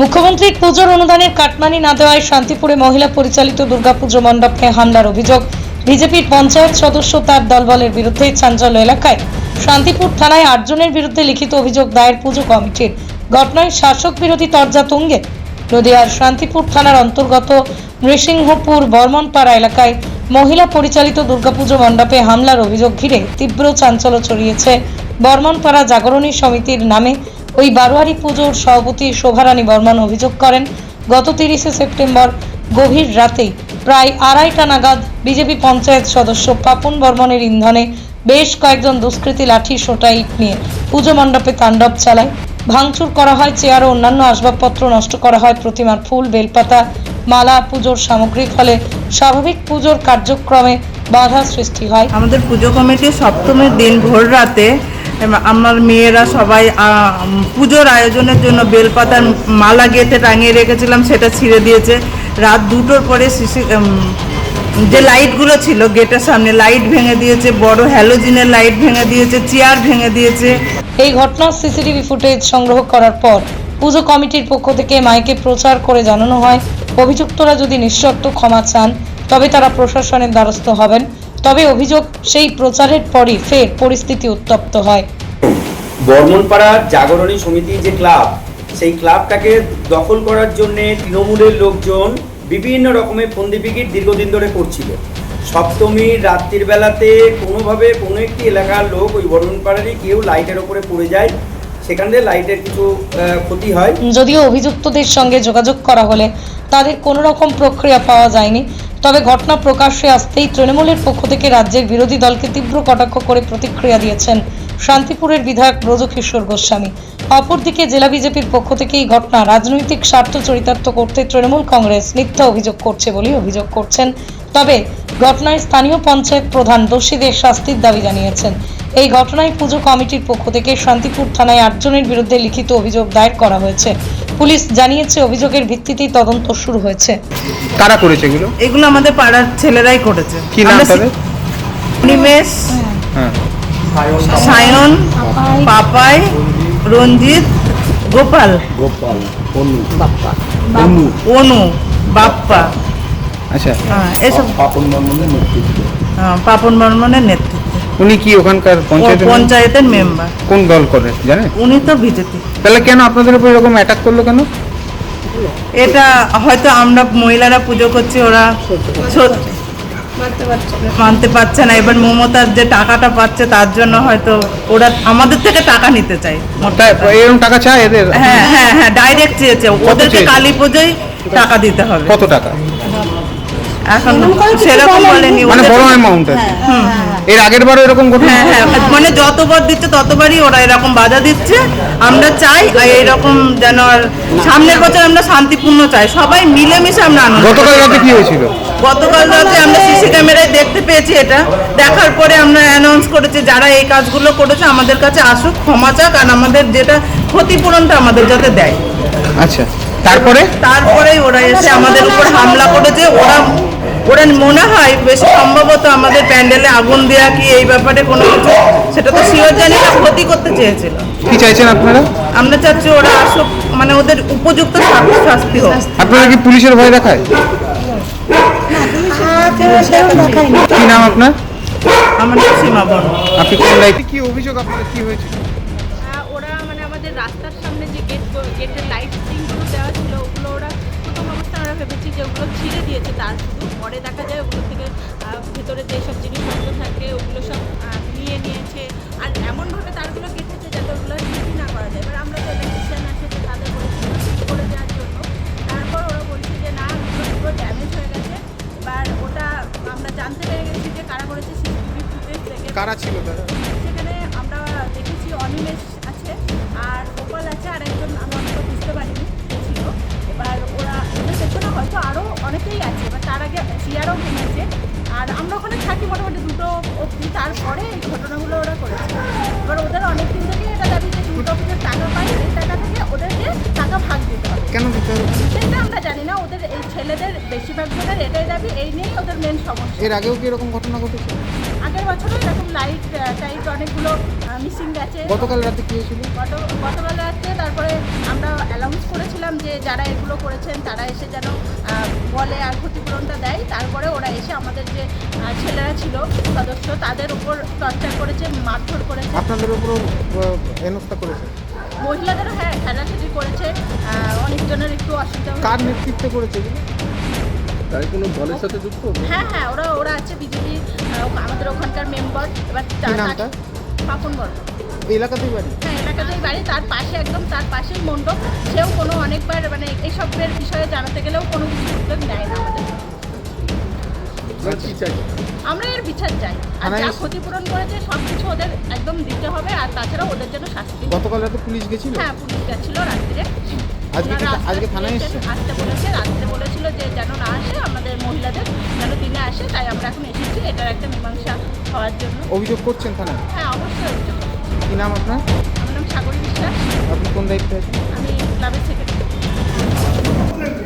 মুখ্যমন্ত্রীর পুজোর অনুদানের কাটমানি না দেওয়ায় শান্তিপুরে মহিলা পরিচালিত দুর্গাপুজো মণ্ডপে হামলার অভিযোগ। বিজেপির পঞ্চায়েত সদস্য তার দলবলের বিরুদ্ধে চাঞ্চল্য এলাকায়। শান্তিপুর থানায় আটজনের বিরুদ্ধে লিখিত অভিযোগ দায়ের পুজো কমিটির। ঘটনায় শাসক বিরোধী তরজা তুঙ্গে। নদিয়ার শান্তিপুর থানার অন্তর্গত নৃসিংহপুর বর্মনপাড়া এলাকায় মহিলা পরিচালিত দুর্গাপুজো মণ্ডপে হামলার অভিযোগ ঘিরে তীব্র চাঞ্চল্য ছড়িয়েছে বর্মনপাড়া জাগরণী সমিতির নামে ওই বারোয়ারি পুজোর সভাপতি শোভারানী বর্মন অভিযোগ করেন, গত তিরিশে সেপ্টেম্বর গভীর রাতেই প্রায় আড়াইটা নাগাদ বিজেপি পঞ্চায়েত সদস্য পাপন বর্মনের ইন্ধনে বেশ কয়েকজন দুষ্কৃতী লাঠি সোটা ইট নিয়ে পুজো মণ্ডপে তাণ্ডব চালায়। ভাঙচুর করা হয়, চেয়ার ও অন্যান্য আসবাবপত্র নষ্ট করা হয়, প্রতিমার ফুল, বেলপাতা, মালা, পুজোর সামগ্রী ফলে স্বাভাবিক পুজোর কার্যক্রমে বাধা সৃষ্টি হয়। আমাদের পুজো কমিটির সপ্তমীর দিন ভোর রাতে আমার মেয়েরা সবাই পুজোর আয়োজনের জন্য বেলপাতার মালা গেঁথে টাঙিয়ে রেখেছিলাম, সেটা ছিঁড়ে দিয়েছে। রাত দুটোর পরে শিশি যে লাইটগুলো ছিল গেটের সামনে, লাইট ভেঙে দিয়েছে, বড় হ্যালোজিনের লাইট ভেঙে দিয়েছে, চেয়ার ভেঙে দিয়েছে। এই ঘটনার সিসিটিভি ফুটেজ সংগ্রহ করার পর পুজো কমিটির পক্ষ থেকে মাইকে প্রচার করে জানানো হয়, অভিযুক্তরা যদি নিঃশর্ত ক্ষমা চান, তবে তারা প্রশাসনের দ্বারস্থ হবেন। তবে অভিযোগ সেই প্রচারের পরই ফের পরিস্থিতি উত্তপ্ত হয়। বর্মনপাড়া জাগরণী সমিতি যে ক্লাব সেই ক্লাবটাকে দখল করার জন্য তৃণমূলের লোকজন বিভিন্ন রকমের ফন্দিপিকিট দীর্ঘদিন ধরে করছিল। সপ্তমীর রাত্রির বেলাতে কোনোভাবে কোনো একটি এলাকার লোক ওই বর্মনপাড়ারই কেউ লাইটের ওপরে পড়ে যায় সেখানে লাইটের কিছু ক্ষতি হয়। যদিও অভিযুক্তদের সঙ্গে যোগাযোগ করা হলে তাদের কোনো রকম প্রক্রিয়া পাওয়া যায়নি। তবে ঘটনা প্রকাশ্যে আসতেই তৃণমূলের পক্ষ থেকে রাজ্যের বিরোধী দলকে তীব্র কটাক্ষ করে প্রতিক্রিয়া দিয়েছেন শান্তিপুরের বিধায়ক ব্রজকিশোর গোস্বামী। অপরদিকে জেলা বিজেপির পক্ষ থেকে এই ঘটনা রাজনৈতিক স্বার্থ চরিতার্থ করতে তৃণমূল কংগ্রেস মিথ্যা অভিযোগ করছে বলে অভিযোগ করছেন। তবে ঘটনায় স্থানীয় পঞ্চায়েত প্রধান দোষীদের শাস্তির দাবি জানিয়েছেন। এই ঘটনায় পুজো কমিটির পক্ষ থেকে শান্তিপুর থানায় আটজনের বিরুদ্ধে লিখিত অভিযোগ দায়ের করা হয়েছে। পুলিশ জানিয়েছে অভিযোগের ভিত্তিতেই তদন্ত শুরু হয়েছে। কারা করেছে এগুলো? এগুলো আমাদের পাড়ার ছেলেরাই করেছে। কি নাম আমরা তাদের? নিমেষ হ্যাঁ। সায়ন পাপাই রঞ্জিত গোপাল। গোপাল অনু। বাপ্পা। আচ্ছা। হ্যাঁ, এসব হ্যাঁ, পাপন বর্মনের নেতৃত্বে। উনি কি ওখানকার ও পঞ্চায়েত পঞ্চায়েতের মেম্বার কোন দল করে জানেন? উনি তো বিজেপি। তাহলে কেন আপনাদের উপর এরকম অ্যাটাক করল কেন? এটা হয়তো আমরা মহিলারা পুজো করছি ওরা মানতে পারছে না। এবার মমতার যে টাকাটা পাচ্ছে তার জন্য হয়তো ওরা আমাদের থেকে টাকা নিতে চায়। এরকম টাকা চায় এদের? হ্যাঁ হ্যাঁ হ্যাঁ ডাইরেক্ট চেয়েছে। ওদেরকে কালী পুজোয় টাকা দিতে হবে। কত টাকা? এখন সেরকম বলেনি। মানে বড় অ্যামাউন্ট আছে। এর আগের বারও এরকম ঘটনা হ্যাঁ হ্যাঁ মানে যতবার দিচ্ছে ততবারই ওরা এরকম বাধা দিচ্ছে। আমরা চাই এরকম যেন আর সামনের বছর আমরা শান্তিপূর্ণ চাই। সবাই মিলেমিশে আমরা আনন্দ গতকাল রাতে কি হয়েছিল? গতকাল রাতে আমরা সিসি ক্যামেরায় দেখতে পেয়েছি এটা। দেখার পরে আমরা অ্যানাউন্স করেছি যারা এই কাজগুলো করেছে আমাদের কাছে আসুক ক্ষমা চাক আর আমাদের যেটা ক্ষতিপূরণটা আমাদের যাতে দেয়। আচ্ছা তারপরে? তারপরেই ওরা এসে আমাদের উপর হামলা করেছে। ওরা ওরা মনে হয় বেশি সম্ভবত আমাদের প্যান্ডেলে আগুন দেওয়া কি এই ব্যাপারে কোনো কিছু? সেটা তো শিওর জানি না ক্ষতি করতে চেয়েছিল। কি চাইছেন আপনারা? আমরা চাচ্ছি ওরা আসুক মানে ওদের উপযুক্ত শাস্তি হোক। আপনারা কি পুলিশের ভয় দেখায়? কি নাম আপনার? আমার নাম সীমা আপনি কোন লাইটে কি অভিযোগ আপনার কি হয়েছে? তার শুধু পরে দেখা যায় ওগুলো থেকে ভেতরে যেসব জিনিসপত্র থাকে, ওগুলো সব নিয়ে নিয়েছে। আর এমনভাবে তারগুলো কেটেছে যাতে ওগুলো ঠিকই না করা যায়। এবার আমরা তো ইলেকট্রিশিয়ান আছে যে তাদের বলেছি করে দেওয়ার জন্য। তারপর ওরা বলছে যে, না পুরো ড্যামেজ হয়ে গেছে। এবার ওটা আমরা জানতে পেরে গেছি যে কারা করেছে সিসিটিভি ফুটেজ থেকে কারা ছিল তারা? সমস্যা। এর আগেও কি এরকম ঘটনা ঘটেছে? আগের বছরও এরকম লাইট টাইট অনেকগুলো মিসিং গেছে। গতকাল রাতে কি হয়েছিল? গতকাল রাত্রে তারপরে আমরা অ্যানাউন্স করেছিলাম যে যারা এগুলো করেছেন তারা এসে যেন বলে আর ক্ষতিপূরণটা দেয়। তারপরে ওরা এসে আমাদের যে ছেলেরা ছিল সদস্য তাদের উপর টর্চার করেছে মারধর করেছে। আপনাদের উপরও হেনস্থা করেছে? মহিলাদেরও হ্যাঁ ঠেলাঠেলি করেছে। অনেকজনের একটু অসুবিধা কার নেতৃত্বে করেছে তাই কোনো দলের সাথে যুক্ত? হ্যাঁ হ্যাঁ ওরা ওরা আছে বিজেপি আমাদের ওখানকার মেম্বার এবার নামটা? পাপন বর্মা এলাকাতেই বাড়ি? হ্যাঁ এলাকাতেই বাড়ি। তার পাশে একদম তার পাশেই মণ্ডপ। সেও কোনো অনেকবার মানে এইসবের বিষয়ে জানাতে গেলেও কোনো কিছু উদ্যোগ নেয় না আমাদের। আমরা এর বিচার চাই। আর যা ক্ষতিপূরণ করেছে সব কিছু ওদের একদম দিতে হবে। আর তাছাড়া ওদের জন্য শাস্তি। গতকাল রাতে পুলিশ গেছিল? হ্যাঁ পুলিশ গেছিল রাত্রিরে। আজকে আজকে থানায় বলেছেন, এসছে? আসতে বলেছে রাত্রে বলেছিল যে যেন না আসে আমাদের মহিলাদের যেন দিনে আসে তাই আমরা এখন এসেছি এটার একটা মীমাংসা হওয়ার জন্য। অভিযোগ করছেন থানায়? হ্যাঁ অবশ্যই অভিযোগ কি নাম আপনার? আমার নাম সাগরী বিশ্বাস। আপনি কোন দায়িত্বে আছেন? আমি ক্লাবের সেক্রেটারি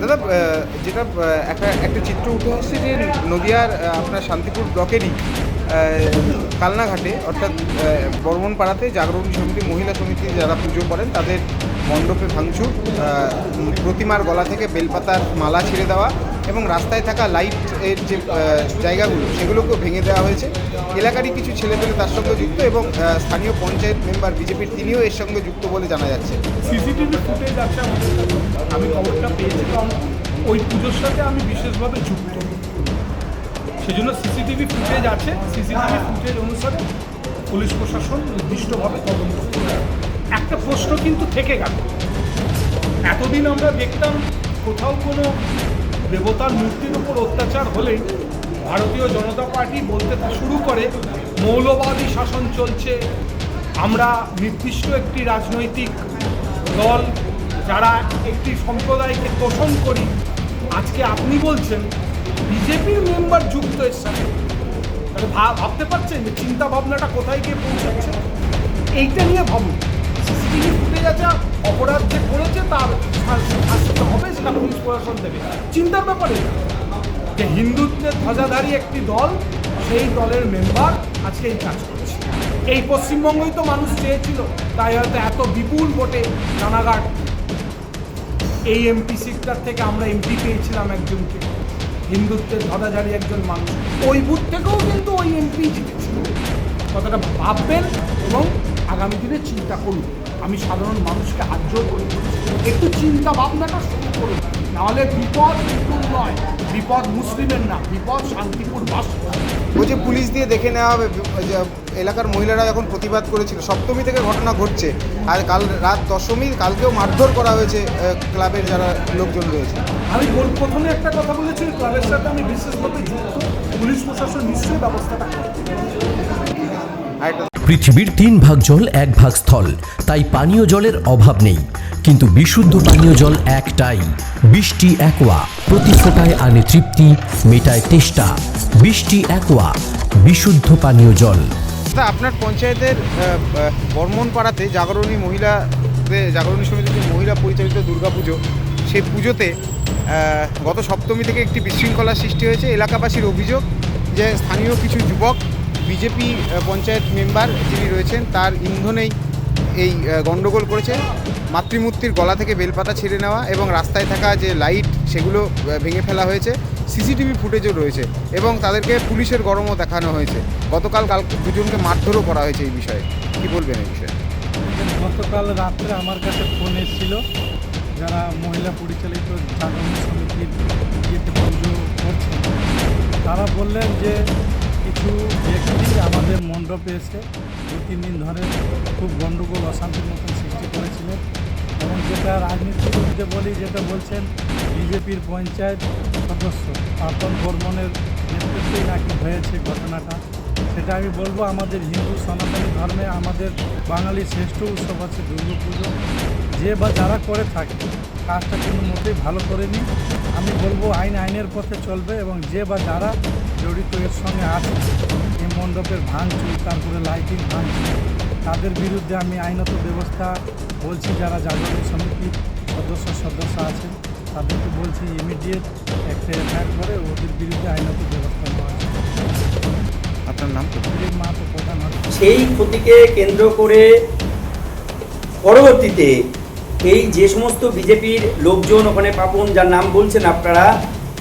দাদা যেটা একটা একটা চিত্র উঠে আসছে যে নদিয়ার আপনার শান্তিপুর ব্লকেরই কালনাঘাটে অর্থাৎ বর্মন পাড়াতে জাগরণী সমিতি মহিলা সমিতি যারা পুজো করেন তাদের মণ্ডপে ভাঙচুর প্রতিমার গলা থেকে বেলপাতার মালা ছিঁড়ে দেওয়া এবং রাস্তায় থাকা লাইটের যে জায়গাগুলো, সেগুলোকেও ভেঙে দেওয়া হয়েছে। এলাকারই কিছু ছেলেপেলে তার সঙ্গে যুক্ত এবং স্থানীয় পঞ্চায়েত মেম্বার বিজেপির তিনিও এর সঙ্গে যুক্ত বলে জানা যাচ্ছে। আমি খবরটা পেয়েছি ওই পুজোর সাথে আমি বিশেষভাবে যুক্ত। সেজন্য সিসিটিভি ফুটেজ আছে। সিসিটিভি ফুটেজ অনুসারে পুলিশ প্রশাসন নির্দিষ্টভাবে তদন্ত করবে একটা প্রশ্ন কিন্তু থেকে গেল। এতদিন আমরা দেখতাম কোথাও কোনো দেবতার মূর্তির উপর অত্যাচার হলেই ভারতীয় জনতা পার্টি বলতে শুরু করে, মৌলবাদী শাসন চলছে। আমরা নির্দিষ্ট একটি রাজনৈতিক দল যারা একটি সম্প্রদায়কে তোষণ করি, আজকে আপনি বলছেন বিজেপির মেম্বার যুক্ত এর সাথে। ভাবতে পারছেন যে চিন্তা ভাবনাটা কোথায় গিয়ে পৌঁছাচ্ছে? এইটা নিয়ে ভাবুন। সিসিটিভি ফুটেজ আছে অপরাধ যে করেছে তার শাস্তি হবে, সেটা পুলিশ প্রশাসন দেবে। চিন্তার ব্যাপারে যে হিন্দুত্বের ধ্বজাধারী একটি দল, সেই দলের মেম্বার আজকে এই কাজ করছে। এই পশ্চিমবঙ্গই তো মানুষ চেয়েছিল, তাই হয়তো এত বিপুল ভোটে রানাঘাট, এই এমপি সিটটার থেকে আমরা এমপি পেয়েছিলাম একজনকে। হিন্দুত্বের ধরাধারী একজন মানুষ। ওই বুথ থেকেও কিন্তু ওই এমপি জিতেছিল। কথাটা ভাববেন এবং আগামী দিনে চিন্তা করুন। আমি সাধারণ মানুষকে হাত জোর করে। একটু চিন্তা ভাবনাটা শুরু করুন। নাহলে বিপদ হিন্দুর নয়। বিপদ মুসলিমের না বিপদ শান্তিপুর বাস বলছে পুলিশ দিয়ে দেখে নেওয়া হবে এলাকার মহিলারা যখন প্রতিবাদ করেছিল সপ্তমী থেকে ঘটনা ঘটছে। আর কাল রাত দশমী কালকেও মারধর করা হয়েছে ক্লাবের যারা লোকজন রয়েছে। আমি প্রথমে একটা কথা বলেছি ক্লাবের সাথে আমি বিশেষভাবে যুক্ত। পুলিশ প্রশাসন নিশ্চয়ই ব্যবস্থাটা পৃথিবীর তিন ভাগ জল এক ভাগ স্থল। তাই পানীয় জলের অভাব নেই। কিন্তু বিশুদ্ধ পানীয় জল একটাই। বৃষ্টি একোয়া প্রতি ফোটায় আনে তৃপ্তি মেটায় তেষ্টা। বৃষ্টি একোয়া বিশুদ্ধ পানীয় জল। আপনার পঞ্চায়েতের আহ, আহ, বর্মন পাড়াতে জাগরণী মহিলা জাগরণী সমিতির মহিলা পরিচালিত দুর্গাপুজো সেই পুজোতে গত সপ্তমী থেকে একটি বিশৃঙ্খলার সৃষ্টি হয়েছে। এলাকাবাসীর অভিযোগ যে স্থানীয় কিছু যুবক বিজেপি পঞ্চায়েত মেম্বার যিনি রয়েছেন, তার ইন্ধনেই এই গণ্ডগোল করেছে। মাতৃমূর্তির গলা থেকে বেলপাতা ছিঁড়ে নেওয়া এবং রাস্তায় থাকা যে লাইট, সেগুলো ভেঙে ফেলা হয়েছে। সিসিটিভি ফুটেজও রয়েছে এবং তাদেরকে পুলিশের গরমও দেখানো হয়েছে। গতকাল কাল দুজনকে মারধরও করা হয়েছে এই বিষয়ে। কি বলবেন এই বিষয়ে? গতকাল রাত্রে আমার কাছে ফোন এসেছিল। যারা মহিলা পরিচালিত সমিতির তারা বললেন যে কিছু ব্যক্তি আমাদের মণ্ডপে এসে দু, তিন দিন ধরে খুব গণ্ডগোল অশান্তির মতন সৃষ্টি করেছিলেন এবং যেটা রাজনীতির বিরুদ্ধে বলি, যেটা বলছেন বিজেপির পঞ্চায়েত সদস্য পাপন বর্মনের নেতৃত্বেই নাকি হয়েছে ঘটনাটা। সেটা আমি বলব, আমাদের হিন্দু সনাতনী ধর্মে আমাদের বাঙালির শ্রেষ্ঠ উৎসব আছে দুর্গা পুজো যে বা যারা করে থাকে, কাজটা কিন্তু মোটেই ভালো করেনি। আমি বলব, আইন আইনের পথে চলবে এবং যে বা যারা জড়িত এর সঙ্গে আছে এই মণ্ডপের ভাঙচুর তারপরে লাইটিং ভাঙচুর। তাদের বিরুদ্ধে আমি আইনত ব্যবস্থা বলছি যারা জাগরণ সমিতির সদস্য সদস্য আছেন তাদেরকে বলছি ইমিডিয়েট একটা এফআইআর করে ওদের বিরুদ্ধে আইনত ব্যবস্থা নেওয়া হবে আপনার নাম? তো প্রধান সেই ক্ষতিকে কেন্দ্র করে পরবর্তীতে এই যে সমস্ত বিজেপির লোকজন ওখানে পাপন যার নাম বলছেন আপনারা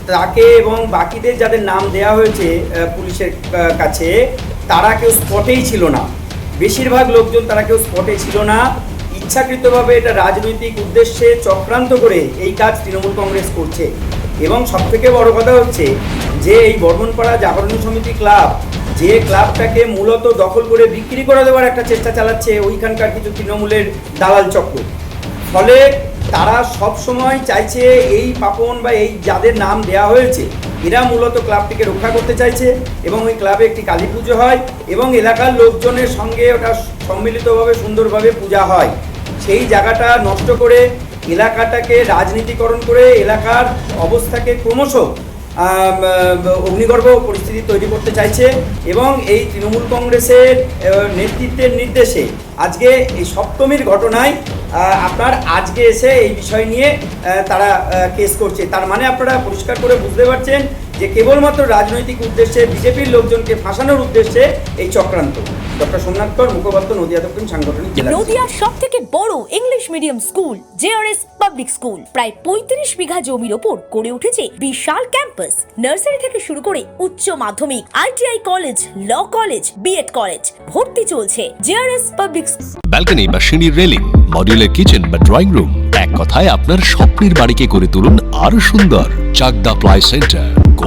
তাকে এবং বাকিদের যাদের নাম দেয়া হয়েছে পুলিশের কাছে, তারা কেউ স্পটেই ছিল না। বেশিরভাগ লোকজন তারা কেউ স্পটে ছিল না। ইচ্ছাকৃতভাবে এটা রাজনৈতিক উদ্দেশ্যে চক্রান্ত করে এই কাজ তৃণমূল কংগ্রেস করছে। এবং সবথেকে বড় কথা হচ্ছে যে এই বর্মনপাড়া জাগরণ সমিতি ক্লাব, যে ক্লাবটাকে মূলত দখল করে বিক্রি করে দেওয়ার একটা চেষ্টা চালাচ্ছে ওইখানকার কিছু তৃণমূলের দালাল চক্র। ফলে তারা সব সময় চাইছে এই পাপন বা এই যাদের নাম দেয়া হয়েছে, এরা মূলত ক্লাবটিকে রক্ষা করতে চাইছে এবং ওই ক্লাবে একটি কালী পুজো হয় এবং এলাকার লোকজনের সঙ্গে ওটা সম্মিলিতভাবে, সুন্দরভাবে পূজা হয়। সেই জায়গাটা নষ্ট করে এলাকাটাকে রাজনীতিকরণ করে এলাকার অবস্থাকে ক্রমশ অগ্নিগর্ভ পরিস্থিতি তৈরি করতে চাইছে এবং এই তৃণমূল কংগ্রেসের নেতৃত্বের নির্দেশে আজকে এই সপ্তমীর ঘটনায় আপনার আজকে এসে এই বিষয় নিয়ে তারা কেস করছে। তার মানে আপনারা পরিষ্কার করে বুঝতে পারছেন যে কেবলমাত্র রাজনৈতিক উদ্দেশ্যে বিজেপির লোকজনকে ফাঁসানোর উদ্দেশ্যে এই চক্রান্ত। ডক্টর সোমনাথ কর মুখপাত্র নদিয়া দক্ষিণ সাংগঠনিক জেলা। নদিয়ার সব থেকে বড় English medium school JRS public school. প্রায় পঁয়ত্রিশ বিঘা জমির ওপর গড়ে উঠেছে বিশাল ক্যাম্পাস। নার্সারি থেকে শুরু করে উচ্চ মাধ্যমিক ITI college law college B Ed college ভর্তি চলছে জেআরএস পাবলিক ব্যালকনি বা সিঁড়ির রেলিং মডিউলার কিচেন বা ড্রয়িং রুম। এক কথায় আপনার স্বপ্নের বাড়িকে করে তুলুন আরও সুন্দর Chakdah ply centre.